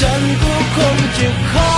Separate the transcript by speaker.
Speaker 1: ฉันก็คงจะขอ